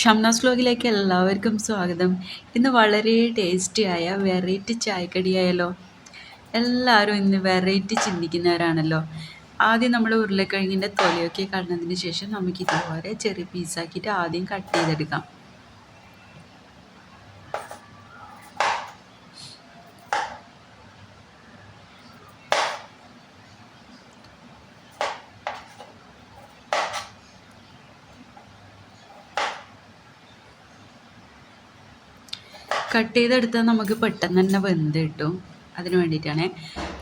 ഷംനാസ് വ്ലോഗിലേക്ക് എല്ലാവർക്കും സ്വാഗതം. ഇന്ന് വളരെ ടേസ്റ്റി ആയ വെറൈറ്റി ചായക്കടിയായല്ലോ. എല്ലാവരും ഇന്ന് വെറൈറ്റി ചിന്തിക്കുന്നവരാണല്ലോ. ആദ്യം നമ്മൾ ഉരുളക്കിഴങ്ങിന്റെ തൊലിയൊക്കെ കളഞ്ഞതിന് ശേഷം നമുക്ക് ഇതുപോലെ ചെറിയ പീസാക്കിയിട്ട് ആദ്യം കട്ട് ചെയ്തെടുക്കാം. കട്ട് ചെയ്തെടുത്താൽ നമുക്ക് പെട്ടെന്ന് തന്നെ വെന്ത് കിട്ടും. അതിന് വേണ്ടിയിട്ടാണ്.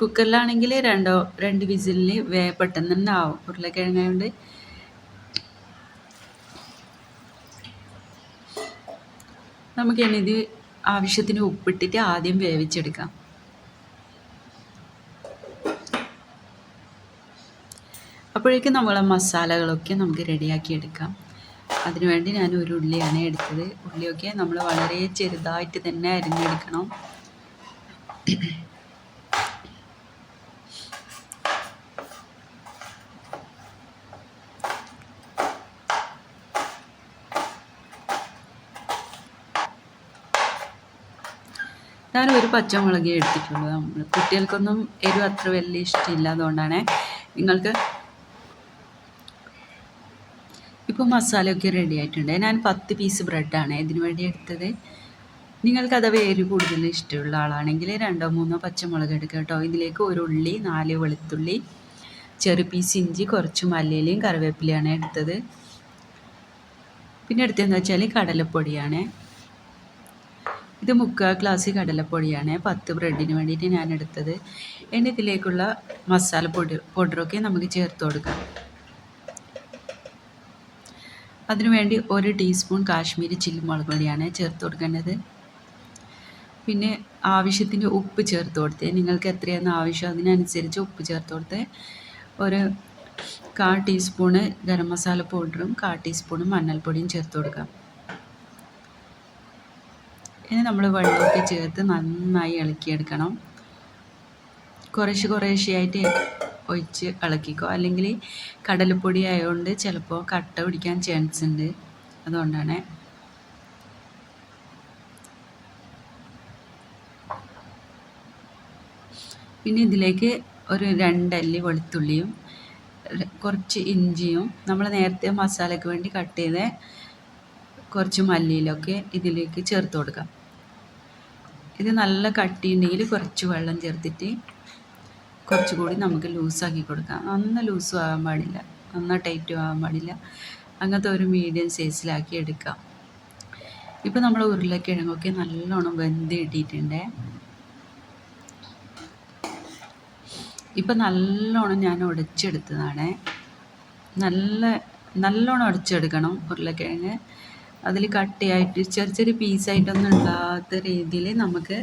കുക്കറിലാണെങ്കിൽ രണ്ടോ രണ്ട് വിസിലിൽ വേ പെട്ടെന്ന് തന്നെ ആവും. ഉരുളക്കിഴങ്ങായതുകൊണ്ട് ഇത് ആവശ്യത്തിന് ഉപ്പിട്ടിട്ട് ആദ്യം വേവിച്ചെടുക്കാം. അപ്പോഴേക്കും നമ്മളെ മസാലകളൊക്കെ നമുക്ക് റെഡിയാക്കി എടുക്കാം. അതിനുവേണ്ടി ഞാൻ ഒരു ഉള്ളിയാണ് എടുത്തത്. ഉള്ളിയൊക്കെ നമ്മൾ വളരെ ചെറുതായിട്ട് തന്നെ അരിഞ്ഞെടുക്കണം. ഞാൻ ഒരു പച്ചമുളകേ എടുത്തിട്ടുള്ളൂ. നമ്മൾ കുട്ടികൾക്കൊന്നും എരിവ് അത്ര വലിയ ഇഷ്ടമില്ല അതുകൊണ്ടാണ് നിങ്ങൾക്ക് ഇപ്പോൾ മസാലയൊക്കെ റെഡി ആയിട്ടുണ്ട്. ഞാൻ പത്ത് പീസ് ബ്രെഡാണ് ഇതിനു വേണ്ടി എടുത്തത്. നിങ്ങൾക്ക് അഥവാ എരിവ് കൂടുതൽ ഇഷ്ടമുള്ള ആളാണെങ്കിൽ രണ്ടോ മൂന്നോ പച്ചമുളക് എടുക്കുക കേട്ടോ. ഇതിലേക്ക് ഒരു ഉള്ളി നാല് വെളുത്തുള്ളി ചെറു പീസ് ഇഞ്ചി കുറച്ച് മല്ലിയിലയും കറിവേപ്പിലയാണ് എടുത്തത്. പിന്നെ എടുത്തതെന്ന് വെച്ചാൽ കടലപ്പൊടിയാണ്. ഇത് മുക്കാൽ ഗ്ലാസ് കടലപ്പൊടിയാണ്. പത്ത് ബ്രെഡിന് വേണ്ടിയിട്ട് ഞാൻ എടുത്തത്. ഇനി ഇതിലേക്കുള്ള മസാല പൊടി പൗഡറൊക്കെ നമുക്ക് ചേർത്ത് കൊടുക്കാം. അതിനുവേണ്ടി ഒരു ടീസ്പൂൺ കാശ്മീരി ചില്ലി മുളക് പൊടിയാണ് ചേർത്ത് കൊടുക്കേണ്ടത്. പിന്നെ ആവശ്യത്തിന് ഉപ്പ് ചേർത്ത് കൊടുത്ത്. നിങ്ങൾക്ക് എത്രയാണ് ആവശ്യം അതിനനുസരിച്ച് ഉപ്പ് ചേർത്ത് കൊടുത്ത്. ഒരു കാ ടീസ്പൂണ് ഗരം മസാല പൗഡറും കാ ടീസ്പൂണ് മഞ്ഞൾപ്പൊടിയും ചേർത്ത് കൊടുക്കാം. ഇനി നമ്മൾ വെള്ളമൊക്കെ ചേർത്ത് നന്നായി ഇളക്കിയെടുക്കണം. കുറേശ്ശെ കുറേശ്ശെയായിട്ട് ഒഴിച്ച് ഇളക്കിക്കോ. അല്ലെങ്കിൽ കടലപ്പൊടി ആയതുകൊണ്ട് ചിലപ്പോൾ കട്ട പിടിക്കാൻ ചാൻസ് ഉണ്ട്. അതുകൊണ്ടാണ്. പിന്നെ ഇതിലേക്ക് ഒരു രണ്ടല്ലി വെളുത്തുള്ളിയും കുറച്ച് ഇഞ്ചിയും നമ്മൾ നേരത്തെ മസാലയ്ക്ക് വേണ്ടി കട്ട് ചെയ്ത കുറച്ച് മല്ലിയിലൊക്കെ ഇതിലേക്ക് ചേർത്ത് കൊടുക്കാം. ഇത് നല്ല കട്ടിയുണ്ടെങ്കിൽ കുറച്ച് വെള്ളം ചേർത്തിട്ട് കുറച്ചുകൂടി നമുക്ക് ലൂസാക്കി കൊടുക്കാം. നന്ന ലൂസും ആവാൻ പാടില്ല. നന്ന ടൈറ്റും ആവാൻ പാടില്ല. അങ്ങനത്തെ ഒരു മീഡിയം സൈസിലാക്കി എടുക്കാം. ഇപ്പം നമ്മൾ ഉരുളക്കിഴങ്ങൊക്കെ നല്ലോണം വെന്ത് ഇട്ടിട്ടുണ്ട് ഇപ്പം നല്ലോണം ഞാൻ ഉടച്ചെടുത്തതാണ്. നല്ല നല്ലോണം ഉടച്ചെടുക്കണം ഉരുളക്കിഴങ്ങ്. അതിൽ കട്ടിയായിട്ട് ചെറിയ ചെറിയ പീസായിട്ടൊന്നും ഇല്ലാത്ത രീതിയിൽ നമുക്ക്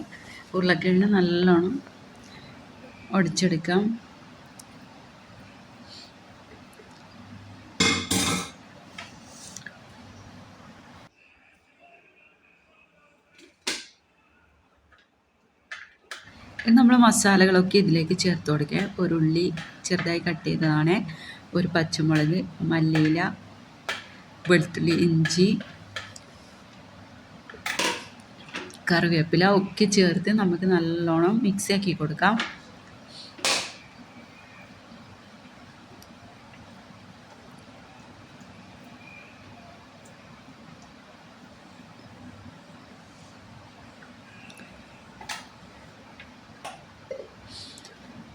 ഉരുളക്കിഴങ്ങ് നല്ലോണം ഉടച്ചെടുക്കാം നമ്മൾ മസാലകളൊക്കെ ഇതിലേക്ക് ചേർത്ത് കൊടുക്കുക ഒരു ഉള്ളി ചെറുതായി കട്ട് ചെയ്തതാണ്. ഒരു പച്ചമുളക് മല്ലിയില വെളുത്തുള്ളി ഇഞ്ചി കറിവേപ്പില ഒക്കെ ചേർത്ത് നമുക്ക് നല്ലോണം മിക്സ് ആക്കി കൊടുക്കാം.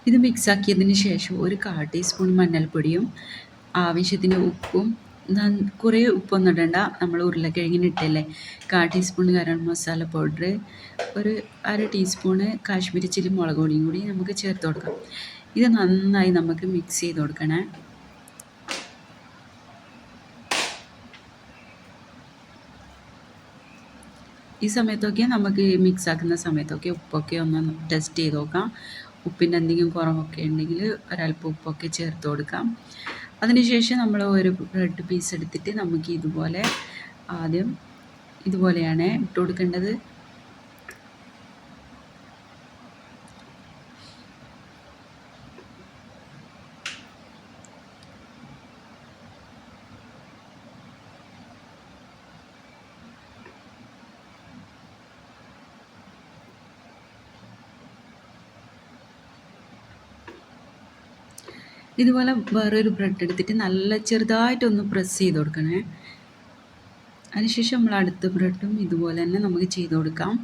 ഇത് മിക്സാക്കിയതിന് ശേഷം ഒരു കാൽ ടീസ്പൂൺ മഞ്ഞൾപ്പൊടിയും ആവശ്യത്തിന് ഉപ്പും കുറേ ഉപ്പൊന്നും ഇടണ്ട. നമ്മൾ ഉരുളക്കിഴങ്ങിന് ഇട്ടല്ലേ? കാ ടീസ്പൂൺ ഗരം മസാല പൗഡർ ഒരു അര ടീസ്പൂണ് കാശ്മീരി ചില്ലി മുളക് പൊടിയും കൂടി നമുക്ക് ചേർത്ത് കൊടുക്കാം. ഇത് നന്നായി നമുക്ക് മിക്സ് ചെയ്ത് കൊടുക്കണേ. ഈ സമയത്തൊക്കെ നമുക്ക് മിക്സ് ആക്കുന്ന സമയത്തൊക്കെ ഉപ്പൊക്കെ ഒന്ന് ടെസ്റ്റ് ചെയ്ത് നോക്കാം. ഉപ്പിന്റെ എന്തെങ്കിലും കുറവൊക്കെ ഉണ്ടെങ്കിൽ ഒരല്പം ഉപ്പൊക്കെ ചേർത്ത് കൊടുക്കാം. അതിനുശേഷം നമ്മൾ ഒരു ബ്രെഡ് പീസ് എടുത്തിട്ട് നമുക്ക് ഇതുപോലെ ആദ്യം ഇതുപോലെയാണ് ഇട്ട് കൊടുക്കേണ്ടത്. ഇതുപോലെ വേറൊരു ബ്രെഡ് എടുത്തിട്ട് നല്ല ചെറുതായിട്ടൊന്ന് പ്രസ് ചെയ്ത് കൊടുക്കണേ. അതിനുശേഷം നമ്മൾ അടുത്ത ബ്രെഡും ഇതുപോലെ തന്നെ നമുക്ക് ചെയ്ത് കൊടുക്കാം.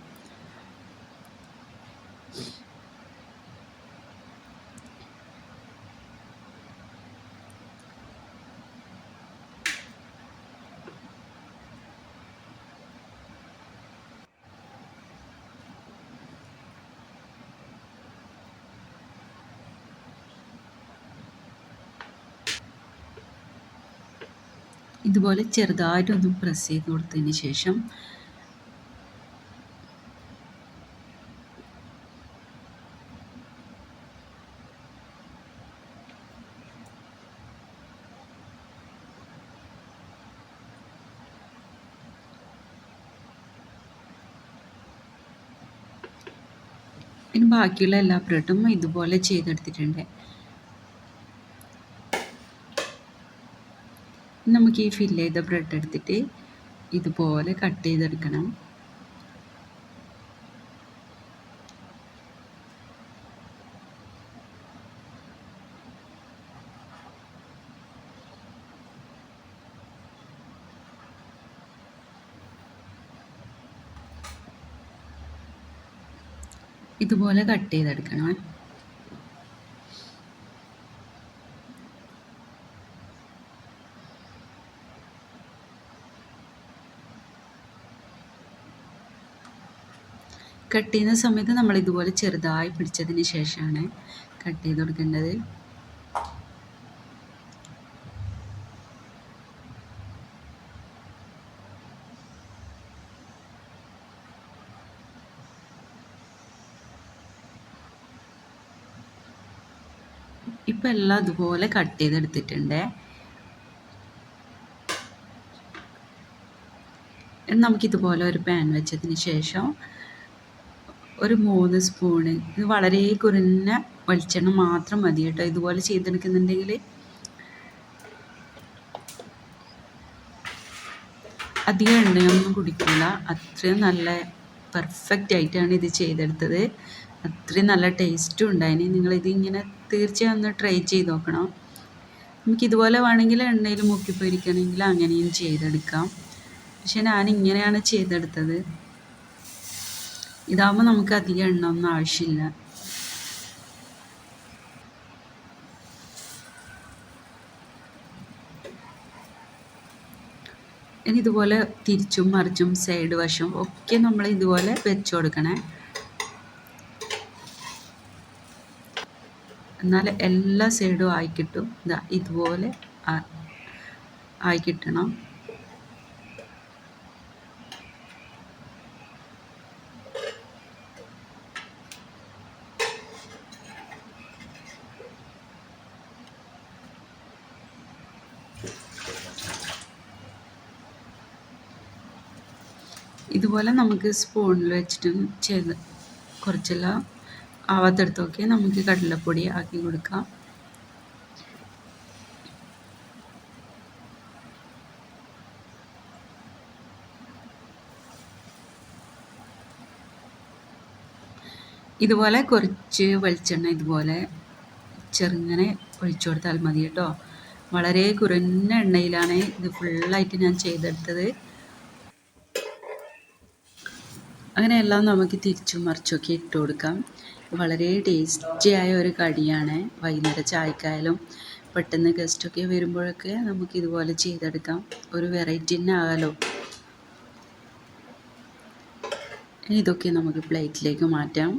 ഇതുപോലെ ചെറുതായിട്ടൊന്ന് പ്രസ് ചെയ്ത് കൊടുത്തതിന് ശേഷം ബാക്കിയുള്ള എല്ലാ ബ്രെഡും ഇതുപോലെ ചെയ്തെടുത്തിട്ടുണ്ട്. നമുക്ക് ഈ ഫില്ല് ചെയ്ത ബ്രെഡ് എടുത്തിട്ട് ഇതുപോലെ കട്ട് ചെയ്തെടുക്കണം. ഇതുപോലെ കട്ട് ചെയ്തെടുക്കണം. കട്ട് ചെയ്യുന്ന സമയത്ത് നമ്മൾ ഇതുപോലെ ചെറുതായി പിടിച്ചതിന് ശേഷമാണ് കട്ട് ചെയ്ത് കൊടുക്കേണ്ടത്. ഇപ്പം എല്ലാം അതുപോലെ കട്ട് ചെയ്തെടുത്തിട്ടുണ്ട്. നമുക്കിതുപോലെ ഒരു പാൻ വെച്ചതിന് ശേഷം ഒരു മൂന്ന് സ്പൂണ്. ഇത് വളരെ കുറഞ്ഞ വെളിച്ചെണ്ണ മാത്രം മതി കേട്ടോ. ഇതുപോലെ ചെയ്തെടുക്കുന്നുണ്ടെങ്കിൽ അധികം എണ്ണയൊന്നും കുടിക്കില്ല അത്രയും നല്ല പെർഫെക്റ്റ് ആയിട്ടാണ് ഇത് ചെയ്തെടുത്തത്. അത്രയും നല്ല ടേസ്റ്റും ഉണ്ടായിന്. നിങ്ങളിത് ഇങ്ങനെ തീർച്ചയായും ഒന്ന് ട്രൈ ചെയ്ത് നോക്കണം. നമുക്ക് ഇതുപോലെ വേണമെങ്കിൽ എണ്ണയിൽ മുക്കി പൊരിക്കണമെങ്കിൽ അങ്ങനെയും ചെയ്തെടുക്കാം. പക്ഷെ ഞാൻ ഇങ്ങനെയാണ് ചെയ്തെടുത്തത്. ഇതാകുമ്പോൾ നമുക്ക് അധികം എണ്ണ ഒന്നും ആവശ്യമില്ല. ഇനി ഇതുപോലെ തിരിച്ചും മറിച്ചും സൈഡ് വശം ഒക്കെ നമ്മൾ ഇതുപോലെ വെച്ച് കൊടുക്കണേ. എന്നാൽ എല്ലാ സൈഡും ആയി കിട്ടും. ഇതാ ഇതുപോലെ ആയി കിട്ടണം. ഇതുപോലെ നമുക്ക് സ്പൂണിൽ വെച്ചിട്ടും ചെയ്ത് കുറച്ചെല്ലാം ആവാത്തടത്തൊക്കെ നമുക്ക് കടലപ്പൊടി ആക്കി കൊടുക്കാം. ഇതുപോലെ കുറച്ച് വെളിച്ചെണ്ണ ഇതുപോലെ ചെറുങ്ങനെ ഒഴിച്ചു കൊടുത്താൽ മതി കേട്ടോ. വളരെ കുറഞ്ഞ എണ്ണയിലാണ് ഇത് ഫുള്ളായിട്ട് ഞാൻ ചെയ്തെടുത്തത്. അങ്ങനെ എല്ലാം നമുക്ക് തിരിച്ചും മറിച്ചൊക്കെ ഇട്ട് കൊടുക്കാം. വളരെ ടേസ്റ്റിയായ ഒരു കടിയാണ്. വൈകുന്നേരം ചായക്കായാലും പെട്ടെന്ന് ഗസ്റ്റൊക്കെ വരുമ്പോഴൊക്കെ നമുക്ക് ഇതുപോലെ ചെയ്തെടുക്കാം. ഒരു വെറൈറ്റി തന്നെ ആകാലോ. ഇതൊക്കെ നമുക്ക് പ്ലേറ്റിലേക്ക് മാറ്റാം.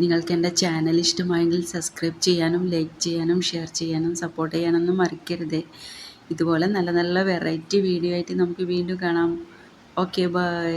നിങ്ങൾക്ക് എന്റെ ചാനൽ ഇഷ്ടമായെങ്കിൽ സബ്സ്ക്രൈബ് ചെയ്യാനും ലൈക്ക് ചെയ്യാനും ഷെയർ ചെയ്യാനും സപ്പോർട്ട് ചെയ്യാനൊന്നും മറക്കരുത്. ഇതുപോലെ നല്ല നല്ല വെറൈറ്റി വീഡിയോ ആയിട്ട് നമുക്ക് വീണ്ടും കാണാം. Okay bye